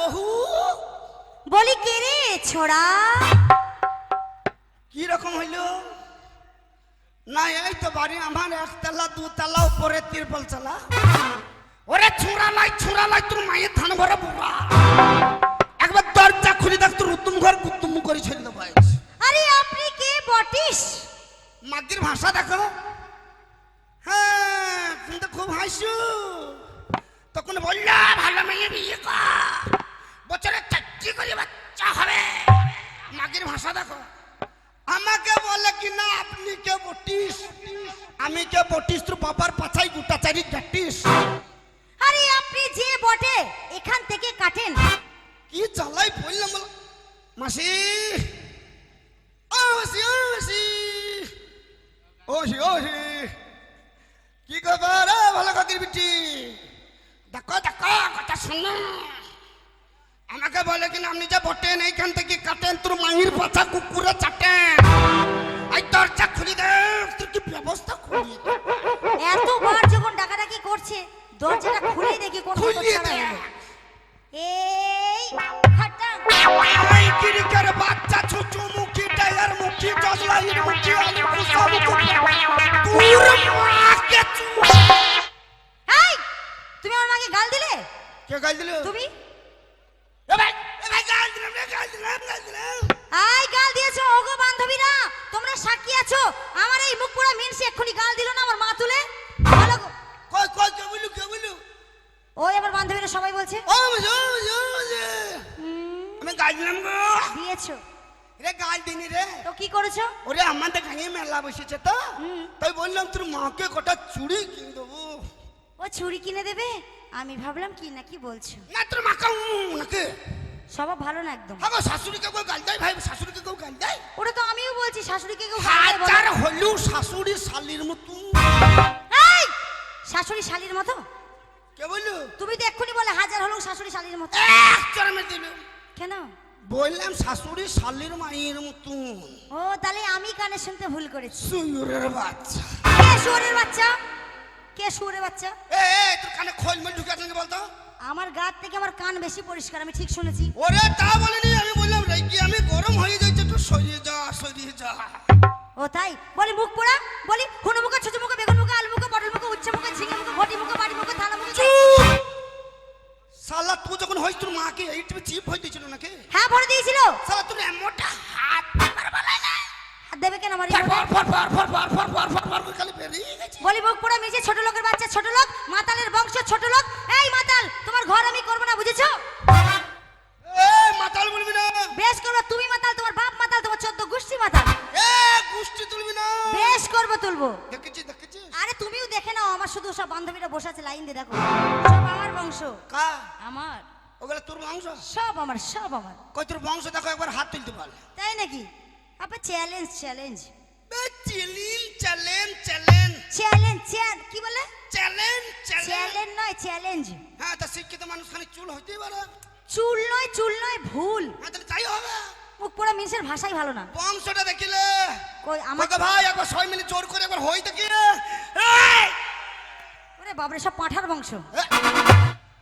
বহু? বলি কে রে ছোড়া? কি রকম হইল? না এই তো বাড়ি আমার একতলা দুতলা উপরে তিরপল চালা। ওরে ছুঁড়া লাই ছুঁড়া লাই তোর মায়ের ধান ভরে বুড়া। একবার দরজা খুলে দেখ তোর উত্তম ঘর গুত্তুম করে ছেড়ে দেবো আরে আপনি কে? বটিস। মাগির ভাষা দেখো। হ্যাঁ তুমি তো খুব হাসু। তখন বললা ভালো মেয়ে বিয়ে কর। বছরে চারটি করে বাচ্চা হবে। মাগির ভাষা দেখো। আমাকে বলে কি না আপনি কে বটিস? আমি কে বটিস? তোর বাবার পাছাই গোটা চারি গাটিস আরে আপনি যে বটে এখান থেকে কাটেন। কি চালাই বললাম বলো? মাসি। ও মাসি ও মাসি। ওসি ওসি কি খবর? রে ভালো কাকির বিটি। দেখো দেখো কথা শোনো। আমাকে বলে কিনা আপনি যে বটেন এইখান থেকে কাটেন তোর মাহির পাছা কুকুরে চাটেন এই দরজা খুলি দে তোর কি ব্যবস্থা খুলি দে। এতবার যখন ডাকাডাকি করছে দরজাটা খুলে দেখি কোন ছাড়া দে। এই খাটাং এই কিরিকের বাচ্চা ছুচু মুখি টায়ার মুখি জজলাইয়ের মুখি আলু কুসা মুখি। তোর মাকে এই তুমি আমার মাকে গাল দিলে? কে গাল দিলে? তুমি? আই গাল দিয়েছ। ওগো বান্ধবীরা তোমরা সাক্ষী আছো? আমার এই মুখ পোড়া মিনসি এক্ষুনি গাল দিল না আমার মা তুলে। ভালো গো। কই কই কে বলু কে বলু ওই আমার বান্ধবীরা সবাই বলছে। ও আমি গাল দিলাম গো। দিয়েছ। রে গাল দিনি রে। তো কি করেছ? ওরে আমাদের গাঁয়ে মেলা বসেছে তো। তাই বললাম তোর মাকে কটা চুড়ি কিনে দেবো। ও ছুরি কিনে দেবে? আমি ভাবলাম কি নাকি বলছো? না তোর মাকা নাকি? স্বভাব ভালো না একদম। হ্যাঁ শাশুড়িকে কেউ গাল দেয় ভাই শাশুড়িকে কেউ গাল দেয়? ওটা তো আমিও বলছি শাশুড়িকে কেউ গাল দেয়। হাজার হলেও শাশুড়ি শালির মতো। এই! শাশুড়ি শালির মতো? কে বলল? তুমি তো এক্ষুনি বলে হাজার হলেও শাশুড়ি শালির মতো। এক চরমে দিল। কেন? বললাম শাশুড়ি শালির মায়ের মতন ও তাহলে আমি কানে শুনতে ভুল করেছি। সুয়ুরের বাচ্চা। কে শুয়োরের বাচ্চা। কে শুয়োরের বাচ্চা? এ এ, তোর কানে খোল মেল ঢুকে আছে বলতো? আমার গাত থেকে আমার কান বেশি পরিষ্কার আমি ঠিক শুনেছি। ওরে তা বলিনি আমি বললাম রেগি আমি গরম হয়ে যাচ্ছে একটু সরিয়ে যা সরিয়ে যা। ও তাই? বলি মুখ পোড়া বলি হুনো মুখে ছোট মুখে বেগুন মুখে আলু মুখে পটল মুখে উচ্ছে মুখে ঝিঙে মুখে ঘটি মুখে বাড়ি মুখে থালা মুখে! শালা তুই যখন হইস তোর মাকে এই টিপে চিপ দিয়েছিল নাকি? হ্যাঁ ভরে দিয়েছিল। শালা তোর এমনটা হাত বালাই না দেবে কেন আমার বলি বুক পড়ে মিশে ছোট লোকের বাচ্চা ছোট লোক মাতালের বংশ ছোট লোক। এই মাতাল তোমার ঘর আমি করব না বুঝেছ? মাতাল বলবি না। বেশ করব তুমি মাতাল তোমার বাপ মাতাল তোমার চোদ্দ গুষ্টি মাতাল। গুষ্টি তুলবি না। বেশ করব তুলবো। দেখেছি দেখেছি আরে তুমিও দেখে নাও আমার শুধু সব বান্ধবীরা বসে আছে লাইন দিয়ে দেখো। সব আমার বংশ। কা? আমার। ওগুলো তোর বংশ? সব আমার সব আমার। কই তোর বংশ দেখো একবার হাত তুলতে পারলে। তাই নাকি? আপনি চ্যালেঞ্জ চ্যালেঞ্জ চিলিন চ্যালেঞ্জ চ্যালেঞ্জ চ্যালেঞ্জ চ্যাল কি বলে চ্যালেঞ্জ চ্যালেঞ্জ চ্যালেঞ্জ নয় চ্যালেঞ্জ হ্যাঁ তা শিক্ষিত মানুষ খালি চুল হইতেই পারে চুল নয় চুল নয় ভুল হ্যাঁ তাহলে তাই হবে মুখ পোড়া মিনিষের ভাষাই ভালো না বংশটা দেখিলে কই আমাকে ভাই একবার ছয় মিনিট জোর করে একবার হই দেখি এই! ওরে বাবরে সব পাঁঠার বংশ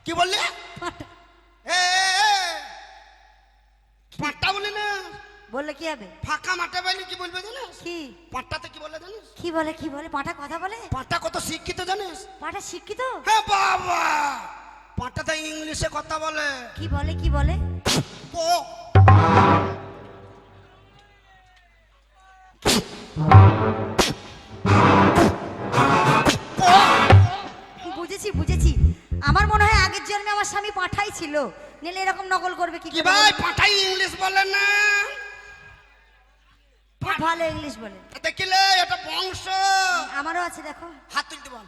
কি বললি পাঁঠা। এ, এ, এ। পাঁটটা বলি না বললে কি হবে? ফাঁকা মাঠে বলি কি বলবে জানিস? কি? পাঁটটাতে কি বলে জানিস? কি বলে কি বলে? পাঁঠা কথা বলে? পাঁটটা কত শিক্ষিত জানিস? পাঁঠা শিক্ষিত? হ্যাঁ বাবা! পাঁটটাতে ইংলিশে কথা বলে। কি বলে কি বলে? ও! বুঝেছি বুঝেছি। আমার মনে হয় আগের জন্মে আমার স্বামী পাঠাই ছিল। নিলে এরকম নকল করবে কি ভাই? পাঁঠাই ইংলিশ বলে না? ভালো ইংলিশ বলে দেখিলে এটা বংশ। আমারও আছে দেখো। হাত তুলতে বল।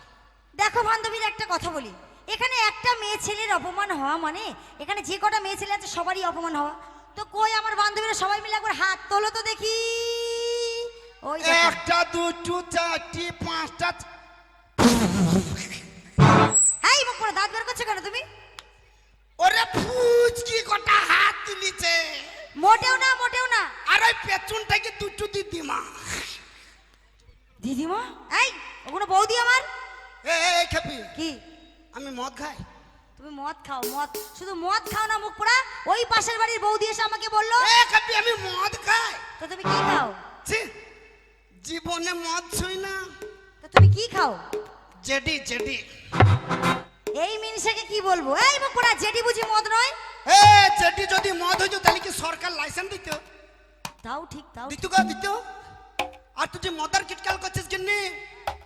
দেখো বান্ধবীর একটা কথা বলি। এখানে একটা মেয়ে ছেলের অপমান হওয়া মানে এখানে যে কটা মেয়ে ছেলে আছে সবারই অপমান হওয়া। তো কই আমার বান্ধবীরা সবাই মিলে একবার হাত তোলো তো দেখি। ওই। একটা দুটো চারটি পাঁচটা। এই মুখ করে দাঁত বের করছ কেন তুমি? ওরে ফুচকি কটা হাত তুলিছে। মোটেও না মোটেও না। আর ওই পেছন থেকে দুটো দিদিমা। দিদিমা? এই। ওগুলো বৌদি আমার? এ এ, এ, খেপি। কি? আমি মদ খাই। তুমি মদ খাও মদ। শুধু মদ খাও না মুখ পোড়া। ওই পাশের বাড়ির বৌদি এসে আমাকে বলল এ কাপি আমি মদ খাই। তো তুমি কি খাও? জীবনে মদ ছুই না। তো তুমি কি খাও? JD JD. এই মিনিষাকে কি বলব? এই মুখ পোড়া জেডি বুঝি মদ নয়। এ যদি মদ হইতো তাহলে কি সরকার লাইসেন্স দিত? তাও ঠিক তাও দিত গা দিত আর তুই যে মদার কিটকাল করছিস কিন্নি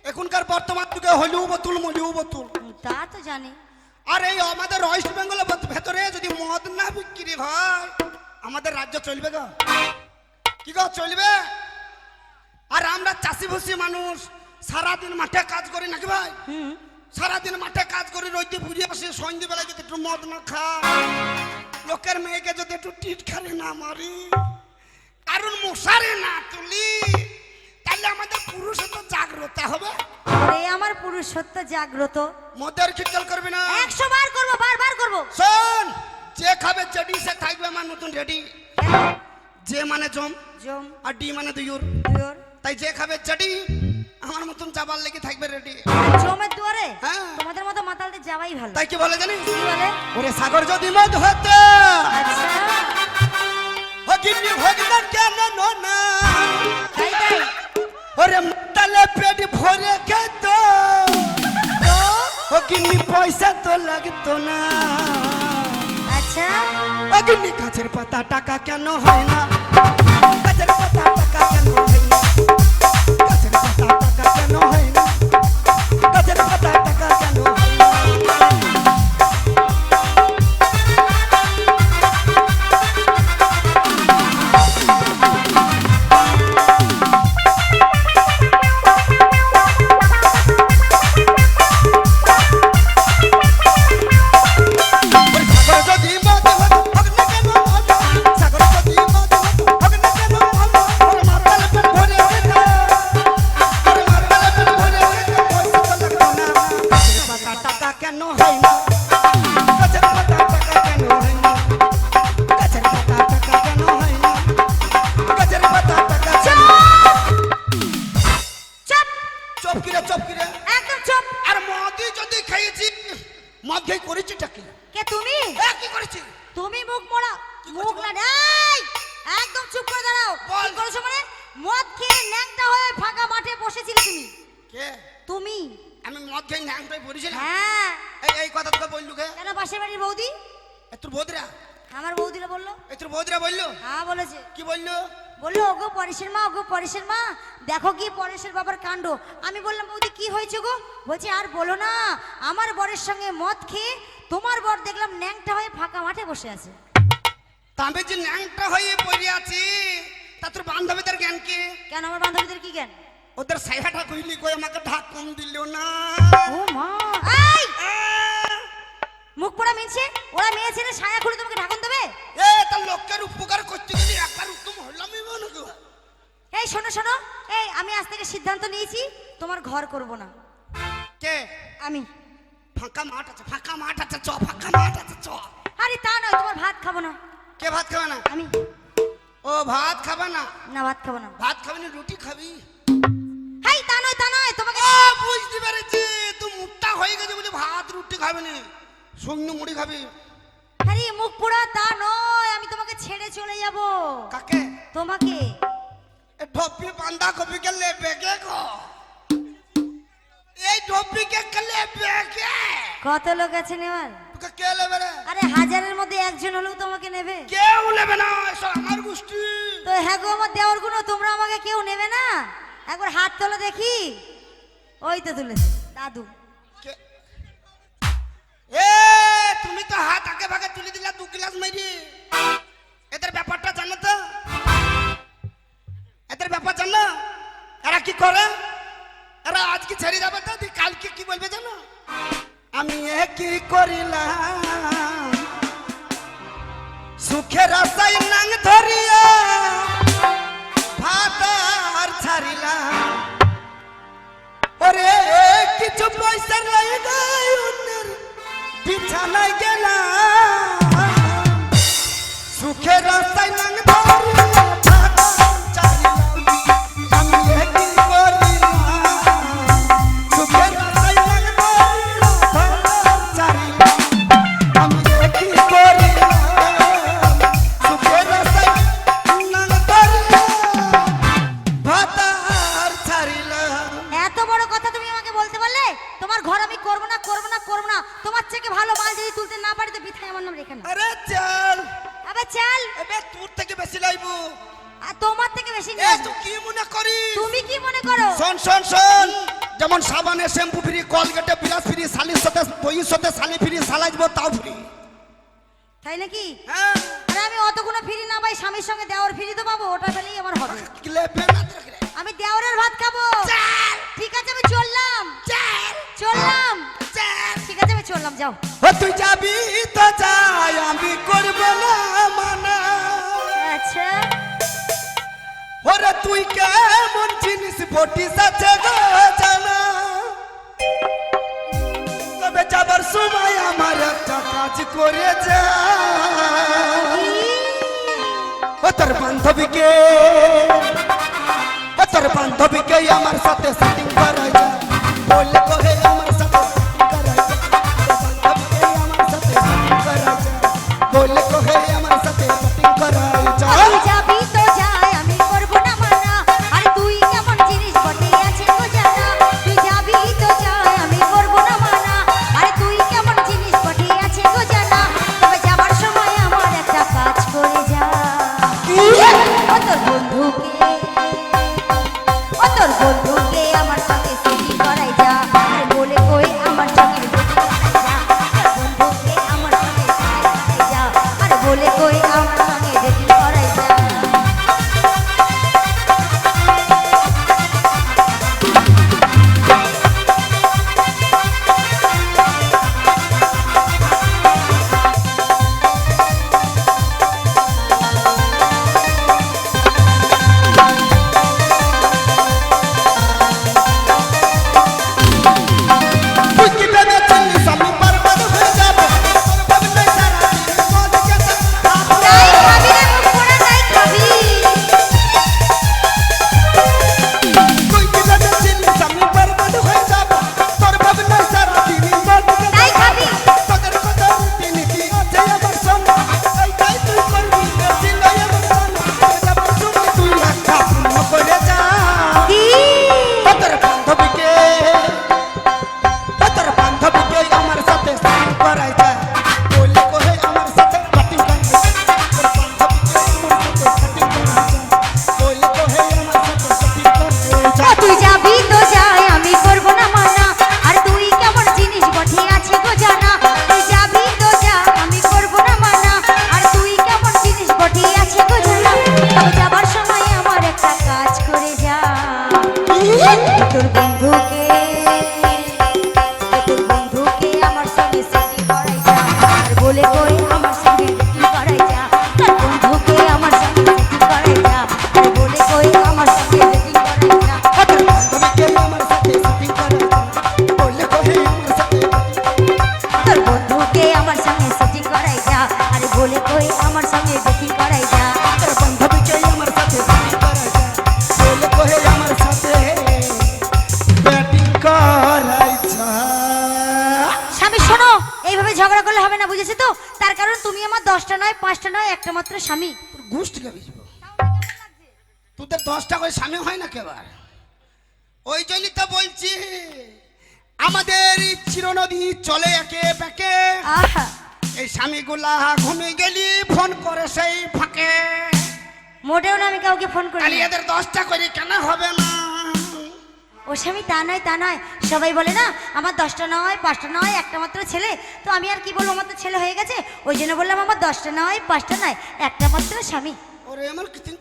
এখনকার বর্তমান যুগে হলিউ বোতল মলিউ বোতল। তা তো জানি। আর এই আমাদের ওয়েস্ট বেঙ্গলের ভেতরে যদি মদ না বিক্রি হয় আমাদের রাজ্য চলবে গো। কি গো চলবে? আর আমরা চাষি ভুষি মানুষ সারাদিন মাঠে কাজ করি নাকি ভাই? হুম। সারাদিন মাঠে কাজ করি রইতে ঘুরে আসি সন্ধ্যেবেলায় যদি একটু মদ না খা লোকের মেয়েকে যদি একটু টিট খালি না মারি কারণ মশারি না তুলি তাহলে আমাদের পুরুষে তো জাগ্রত হবে। ওরে আমার পুরুষত্ব জাগ্রত। মদের খিটকাল করবি না? একশো বার করব বারবার করব। শোন যে খাবে চেডি সে থাকবে আমার নতুন রেডি কেন? যে মানে জম জম। আর ডি মানে দুইর দুয়োর তাই যে খাবে চেডি আমার মতন যাবার লেগে থাকবে রেডি জমের দুয়ারে? হ্যাঁ। তোমাদের মতো মাতালদের যাওয়াই ভালো। তাই কি বলে বলে? ওরে সাগর যদি মদ হতো। আচ্ছা। হগিনি হোক না কেন না ওরে তালে পেট ভরে খেত। তো পয়সা তো লাগতো না। আচ্ছা। অগ্নি গাছের পাতা টাকা কেন হয় না? গাছের পাতা টাকা কেন হয় মুখ না এই একদম চুপ করে দাঁড়াও। বল। করেছ মানে? মদ খেয়ে ন্যাংটা হয়ে ফাঁকা মাঠে বসেছিলে তুমি। কে? তুমি। আমি মদ খেয়ে ন্যাংটাই পড়েছিলাম? হ্যাঁ। এই এই কথা তোকে বললু কে? কেন পাশের বাড়ির বৌদি? তোর বৌদিরা? আমার বৌদিরা বলল। এ তোর বৌদিরা বলল? হ্যাঁ বলেছে। কি বলল? বলল ওগো পরেশের মা ওগো পরেশের মা দেখো কি পরেশের বাবার কাণ্ড। আমি বললাম বৌদি কি হয়েছে গো? বলছে আর বলো না আমার বরের সঙ্গে মদ খেয়ে তোমার বর দেখলাম ন্যাংটা হয়ে ফাঁকা মাঠে বসে আছে। তা আমি যে ন্যাংটা হয়ে পড়ে আছি তা তোর বান্ধবীদের জ্ঞান কি? কেন আমার বান্ধবীদের কি জ্ঞান? ওদের সাইহাটা কইলি কই আমাকে ঢাক কম দিল না। ও মা। এই! মুখ পোড়া মিনছে? ওরা মেয়ে ছেলে ছায়া খুলে তোমাকে ঢাকন দেবে? এ তার লোকের উপকার করতে গেলে একবার উত্তম হলামই নাকি এই শোনো শোনো। এই আমি আজ থেকে সিদ্ধান্ত নিয়েছি তোমার ঘর করব না। কে? আমি। ফাঁকা মাঠ আছে ফাঁকা মাঠ আছে চ ফাঁকা মাঠ আছে চ। আরে তা নয় তোমার ভাত খাব না। কে ভাত খাবে না? আমি। ও ভাত খাবে না? না ভাত খাব না। ভাত খাবি না রুটি খাবি? হাই তা নয় তা নয় তোমাকে ও বুঝতে পেরেছি। তুই মুট্টা হয়ে গেছে বলে ভাত রুটি খাবি না। সৈন্য মুড়ি খাবি। আরে মুখ পোড়া তা নয় আমি তোমাকে ছেড়ে চলে যাব। কাকে? তোমাকে। এ ঢপি বান্ধা কপি কে লে বেগে গো? এই ঢপি কে কে বেগে? কত লোক আছে নেওয়ার কে রে? আরে হাজারের মধ্যে একজন হলেও তোমাকে নেবে। কেউ নেবে না এসব আমার গোষ্ঠী। তো হ্যাঁ গো আমার দেওয়ারগুলো তোমরা আমাকে কেউ নেবে না? একবার হাত তোলো দেখি। ওই তো তুলেছে দাদু। এ তুমি তো হাত আগে ভাগে তুলে দিলা দু গ্লাস মেরি এদের ব্যাপারটা জানো তো? এদের ব্যাপার জানো? এরা কি করে? এরা আজকে ছেড়ে যাবে তো কালকে কি বলবে জানো? আমি এ কি করিলাম। সুখের আশায় নাং ধরিয়া ভাত আর ছাড়িলাম। ওরে, কিছু পয়সা লাগে অন্যের, বিছানায় গেলাম। সুখের রাস্তায় নাং ধরিয়া নোটিশ আছে গো জানা তবে যাবার সময় আমার একটা কাজ করে যা ও তোর বান্ধবীকে ও তোর বান্ধবীকে আমার সাথে সেটিং করা দশটা নয় পাঁচটা নয় একটা মাত্র স্বামী। তোর লেগে যাব তোদের দশটা করে স্বামী হয় না কেবার ওই জন্যই তো বলছি আমাদের চিরনদী চলে একে ব্যাকে এই স্বামীগুলা ঘুমে গেলি ফোন করে সেই ফাঁকে। মোটেও না আমি কাউকে ফোন করি এদের দশটা করে কেন হবে না? ও স্বামী তা নয় তা নয়। সবাই বলে না আমার দশটা নয় পাঁচটা নয় একটা মাত্র ছেলে। তো আমি আর কি বলব? আমার তো ছেলে হয়ে গেছে। ওই জন্য বললাম আমার দশটা নয় পাঁচটা নয় একটা মাত্র স্বামী। ওরে আমার কিতিং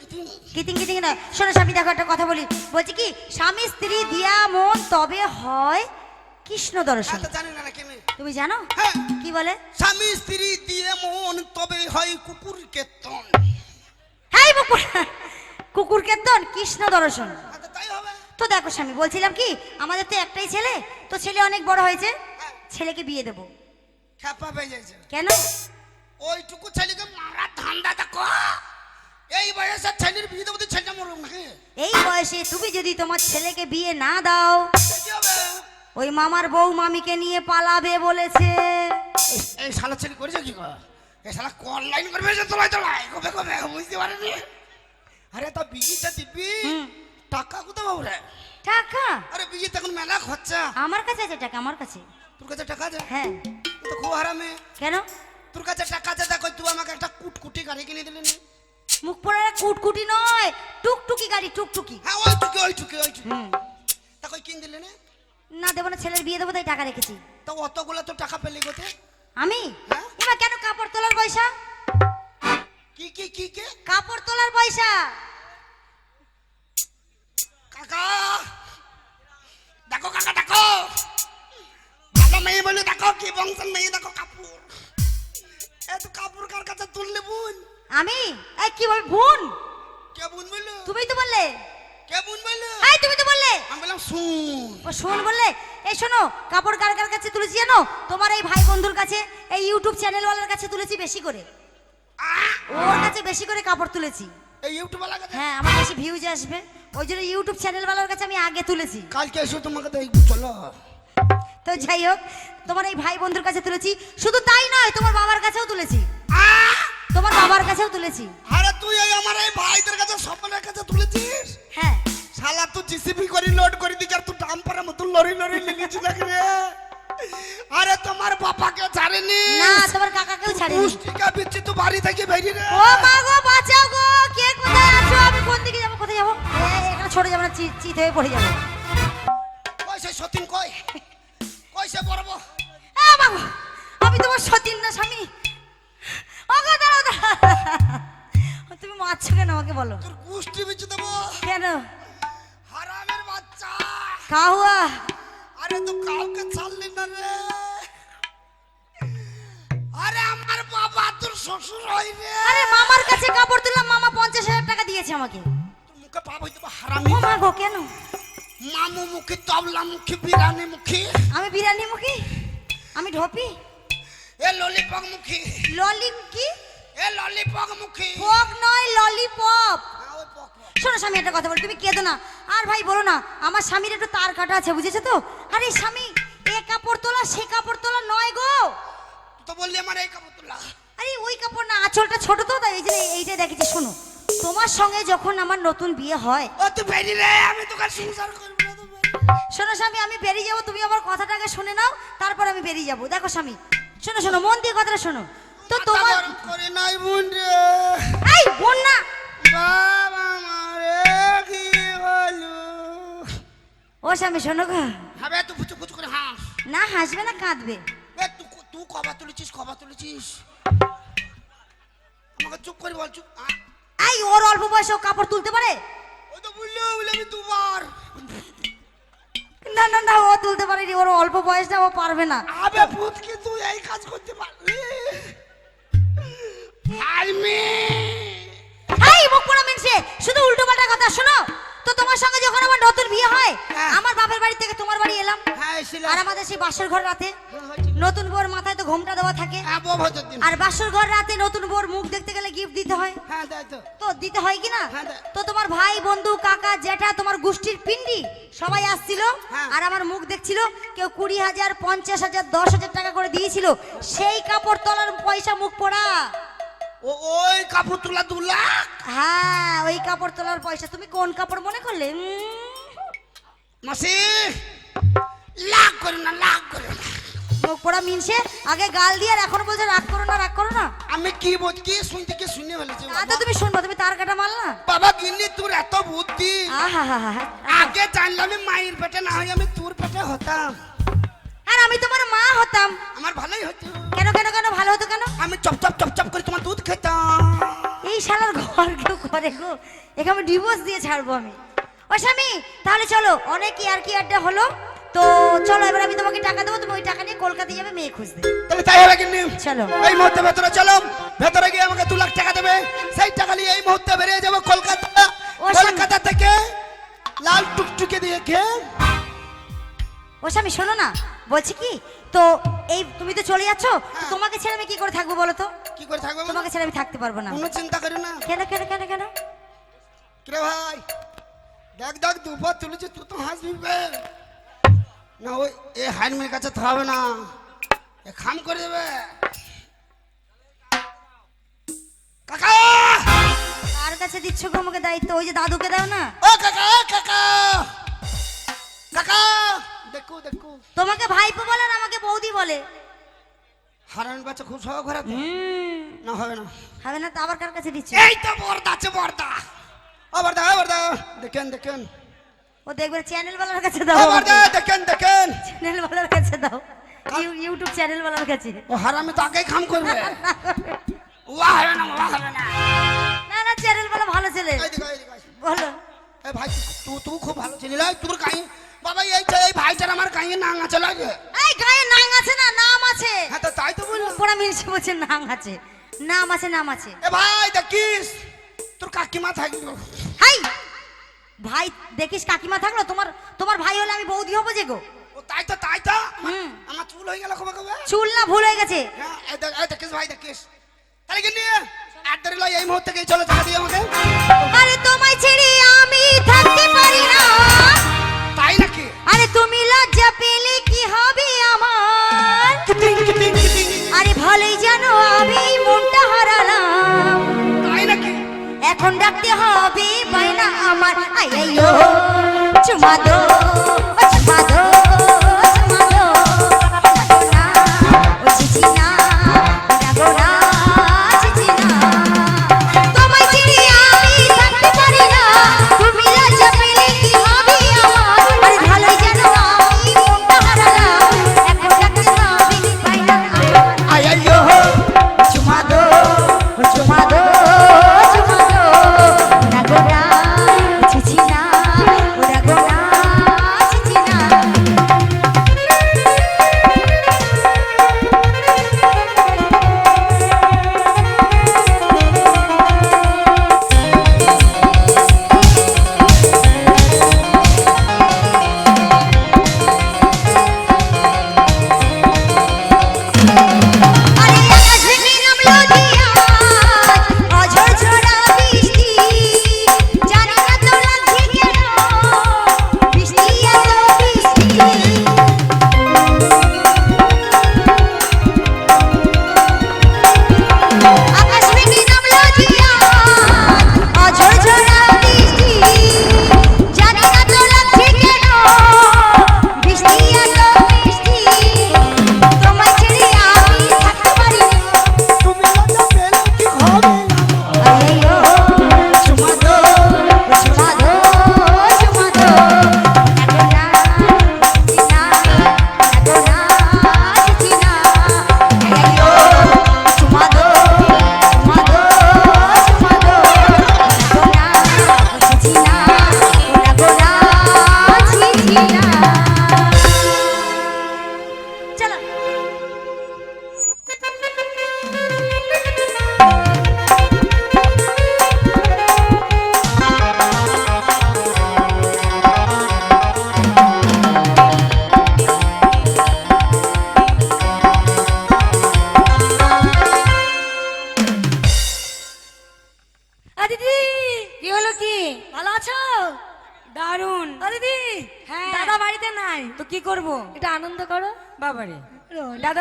কিতিং কিতিং নয়। শোনো স্বামী দেখো একটা কথা বলি। বলছি কি স্বামী স্ত্রী দিয়া মন তবে হয় কৃষ্ণ দর্শন। আচ্ছা, তুমি জানো? হ্যাঁ। কি বলে? স্বামী স্ত্রী দিয়ে মন তবে হয় কুকুর কেতন হ্যাঁ কুকুর কুকুর কেতন কৃষ্ণ দর্শন। তো দেখো স্বামী বলছিলাম কি আমাদের তো একটাই ছেলে তো ছেলে অনেক বড় হয়েছে ছেলেকে বিয়ে দেবো। খ্যাপা বেজেছে কেন? ওইটুকু ছেলেকে মারা ধান্দা দেখো। এই বয়সে ছেলের বিয়ে দেবো ছেলে মরুক এই বয়সে তুমি যদি তোমার ছেলেকে বিয়ে না দাও ওই মামার বউ মামিকে নিয়ে পালাবে বলেছে। এই শালা ছেলে করেছে কি এই শালা অনলাইন করবে যে তোলায় তোলায়? কবে কবে? বুঝতে পারেনি আরে তা বিয়েটা দিবি? টাকা কোথায় পাবো রে? টাকা? আরে বিয়ে তখন মেলা খরচা। আমার কাছে আছে টাকা আমার কাছে। তোর কাছে টাকা আছে? হ্যাঁ। তো খুব হারামে। কেন? তোর কাছে টাকা আছে দেখো তুই আমাকে একটা কুটকুটি গাড়ি কিনে দিলি না। মুখ পড়ে কুটকুটি নয় টুকটুকি গাড়ি টুকটুকি। হ্যাঁ ওই টুকি ওই টুকি ওই টুকি তা কই কিন দিলে না। না দেবো না ছেলের বিয়ে দেবো তাই টাকা রেখেছি। তো অতগুলো তো টাকা পেলি কোথায়? আমি? হ্যাঁ। এবার কেন কাপড় তোলার পয়সা? কি কি কি কে? কাপড় তোলার পয়সা? কাকা! দেখো কাকা দেখো ভালো মেয়ে বলে দেখো কি বংশের মেয়ে দেখো কাপড় এ তো কাপড় কার কাছে তুললে বোন? আমি? এই কি বল বোন? কে বোন বলল? তুমি তো বললে। কে বোন বলল? এই তুমি তো বললে। আমি বললাম শুন। ও শোন বললে। এই শোনো কাপড় কার কার কাছে তুলেছি জানো? তোমার এই ভাই বন্ধুর কাছে এই ইউটিউব চ্যানেলওয়ালার কাছে তুলেছি বেশি করে। ওর কাছে বেশি করে কাপড় তুলেছি। এই ইউটিউব वाला কাছে? হ্যাঁ আমার বেশি ভিউজ আসবে। ওই জন্য ইউটিউব চ্যানেল চ্যানেলওয়ালার কাছে আমি আগে তুলেছি। কালকে এসে তোমাকে দেখব চলো। তো যাই হোক তোমার এই ভাই বন্ধুর কাছে তুলেছি। শুধু তাই নয় তোমার বাবার কাছেও তুলেছি! তোমার বাবার কাছেও তুলেছি। আরে তুই এই আমার এই ভাইদের কাছে সকলের কাছে তুলেছিস? হ্যাঁ। শালা তুই জিসিবি করে লোড করে দিচ্ছ আর তুই ডাম্পারের মতন লরি লরি লিখেছি দেখ রে? আরে তোমার বাবাকে ছাড়েনি। না তোমার কাকাকেও ছাড়িনি। পুষ্টিকা বিচ্ছি তুই বাড়ি থেকে বেরিয়ে রে। ও মা গো বাঁচাও গো কে কোথায় আছো? আমি কোন ছোট যাব না চিত হয়ে পড়ে যাব। কই সে সতীন কই কই সে বড় বউ? বাবু আমি তোমার সতীন না স্বামী। ও গো দাঁড়াও দাঁড়াও। তুমি মারছো কেন আমাকে বলো? তোর পুষ্টি বিচ্ছি দেবো। কেন? হারামের বাচ্চা। কাহুয়া। আরে তুই কাউকে ছাড়লি না রে। আরে আমার বাবা তোর শ্বশুর হয় রে। আরে মামার কাছে কাপড় তুললাম মামা পঞ্চাশ হাজার টাকা দিয়েছে আমাকে। মুখে পাপ হইতে হারামি ও মা গো কেন মামু মুখী তবলা মুখী বিরানি মুখী আমি বিরিয়ানি মুখী আমি ঢপি এ ললিপপ মুখী ললি কি এ ললিপপ মুখী পক নয় ললিপপ হ্যাঁ। শোনো স্বামী একটা কথা বল তুমি কেঁদো না আর ভাই বলো না আমার স্বামীর একটু তার কাটা আছে বুঝেছ তো আরে স্বামী এ কাপড় তোলা সে কাপড় তোলা নয় গো তো বললি আমার এই কাপড় তোলা আরে ওই কাপড় না আঁচলটা ছোট তো তাই এই যে এইটা দেখেছি শোনো তোমার সঙ্গে যখন আমার নতুন বিয়ে হয় ও তুই বেরি রে আমি তোকে সংসার করব না তো শোনো স্বামী আমি বেরিয়ে যাব তুমি আমার কথাটাকে শুনে নাও তারপর আমি বেরিয়ে যাব। দেখো স্বামী শোনো শোনো মন দিয়ে কথাটা শোনো। তো তোমার করে নাই বোন রে এই বোন না। বাবা মারে কি হলো? ও স্বামী শোনো গো। হবে তুই ফুচু ফুচু করে হাস। না হাসবে না কাঁদবে। এ তুই তুই কবা তুলেছিস কবা তুলেছিস? আমাকে চুপ করে বল চুপ। এই ওর অল্প বয়সে কাপড় তুলতে পারে? ও তো বলল বলে আমি দুবার। না না না ও তুলতে পারেনি ওর অল্প বয়সটা ও পারবে না। আবে ভূতকে তুই এই কাজ করতে পারবি আই মে এই মুখ পোড়া শুধু উল্টো পাল্টা কথা শোনো। তো তোমার সঙ্গে যখন আমার নতুন বিয়ে হয় হ্যাঁ। আমার বাপের বাড়ি থেকে তোমার বাড়ি এলাম। হ্যাঁ আর আমাদের সেই বাসর ঘর রাতে নতুন বউর মাথায় তো ঘোমটা দেওয়া থাকে। হ্যাঁ আর বাসর ঘর রাতে নতুন বউর মুখ দেখতে গেলে গিফট দিতে হয়। তো। দিতে হয় কি না? তো তোমার ভাই বন্ধু কাকা জেঠা তোমার গোষ্ঠীর পিন্ডি সবাই আসছিল। আর আমার মুখ দেখছিল কেউ কুড়ি হাজার পঞ্চাশ হাজার দশ হাজার টাকা করে দিয়েছিল। সেই কাপড় তোলার পয়সা মুখ পড়া। ওই কাপড় তোলা দু লাখ? হ্যাঁ ওই কাপড় তোলার পয়সা তুমি কোন কাপড় মনে করলে? মাসি লাখ করে না লাখ করে না। মুখ পড়া মিনসে আগে গাল দিয়ে আর এখন বলছে রাগ করো না রাগ করো না। আমি কি বল কি শুনতে কি শুনে ফেলেছি? তা তুমি শুনব তুমি তার কাটা মাল না। বাবা গিন্নি তোর এত বুদ্ধি। আহা। আগে জানলাম আমি মায়ের পেটে না হয় আমি তোর পেটে হতাম। আর আমি তোমার মা হতাম। আমার ভালোই হতো। কেন কেন কেন ভালো হতো কেন? আমি চপ চপ চপ চপ করে তোমার দুধ খেতাম। এই শালার ঘর কেউ করে গো। একে আমি ডিভোর্স দিয়ে ছাড়বো আমি। ও স্বামী তাহলে চলো অনেক আর কি আড্ডা হলো? তো চলো এবার আমি তোমাকে টাকা দেবো তুমি ওই টাকা নিয়ে কলকাতায় যাবে মেয়ে খুঁজতে। তাহলে তাই হবে গিন্নি চলো। এই মুহূর্তে ভেতরে চলো। ভেতরে গিয়ে আমাকে দু লাখ টাকা দেবে। সেই টাকা নিয়ে এই মুহূর্তে বেরিয়ে যাব কলকাতা। কলকাতা থেকে লাল টুকটুকে দিয়ে খেয়ে ও স্বামী শোনো না। বলছি কি? তো এই তুমি তো চলে যাচ্ছ তোমাকে ছেড়ে আমি কি করে থাকব বলো তো? কি করে থাকব তোমাকে ছেড়ে আমি থাকতে পারব না। কোনো চিন্তা করো না। কেন কেন কেন কেন? কিরে ভাই? দেখ দেখ দুবার তুলেছি তুই তো হাসবি না ওই এ হাইনমের কাছে হবে না। এ খাম করে দেবে। কাকা! কার কাছে দিচ্ছ গো আমাকে দায়িত্ব? ওই যে দাদুকে দাও না। ও কাকা কাকা! কাকা! দেখো দেখো। তোমাকে ভাইপো বলে আর আমাকে বৌদি বলে। হারান বাচ্চা খুব শখ ঘোরাতে না হবে না। হবে না তো আবার কার কাছে দিচ্ছ? এই তো বর্দা আছে বর্দা ও বর্দা ও বর্দা দেখেন দেখেন। ও দেখবে চ্যানেল বালার কাছে ও দাও বর্দা দেখেন দেখেন। চ্যানেল বালার কাছে দাও। ইউটিউব চ্যানেল বালার কাছে। ও হারামে তো আগেই খাম করবে। ওয়া হবে না ওয়া হবে না। না না চ্যানেল বালা ভালো ছেলে। বলো। এই ভাই তুই তুই খুব ভালো ছিলি। তোর কাই বাবা এই যে এই ভাইটার আমার কাই নাং আছে লাগে। এই গায়ে নাং আছে না নাম আছে। হ্যাঁ তো তাই তো বলল পোড়া মিনিশে বলছে নাম আছে। নাম আছে নাম আছে। এ ভাই দেখিস তোর কাকিমা থাকল। হাই ভাই দেখিস কাকিমা থাকল? তোমার তোমার ভাই হলে আমি বৌদি হব যে গো। ও তাই তো তাই তো? হুম। আমার চুল হয়ে গেল কবে কবে? চুল না ভুল হয়ে গেছে। হ্যাঁ এই দেখিস ভাই দেখিস। তাহলে কি নিয়ে? একদারি লয় এই মুহূর্তে গিয়ে চলে টাকা দিয়ে আমাকে। আরে তোমায় ছেড়ে আমি থাকতে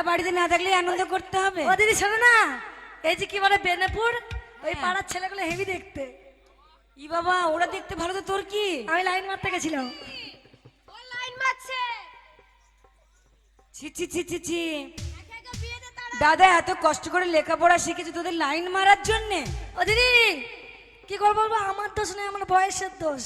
বাড়িতে না থাকলে আনন্দ করতে হবে। ও দিদি শোনো না। এই যে কি বলে বেনেপুর? ওই পাড়ার ছেলেগুলো হেভি দেখতে। ই বাবা ওরা দেখতে ভালো তো তোর কি? আমি লাইন মারতে গেছিলাম। লাইন মারছে। ছি ছি ছি ছি ছি। দাদা এত কষ্ট করে লেখাপড়া শিখেছে তোদের লাইন মারার জন্যে? ও দিদি কি করব বলব? আমার দোষ নেই আমার বয়সের দোষ।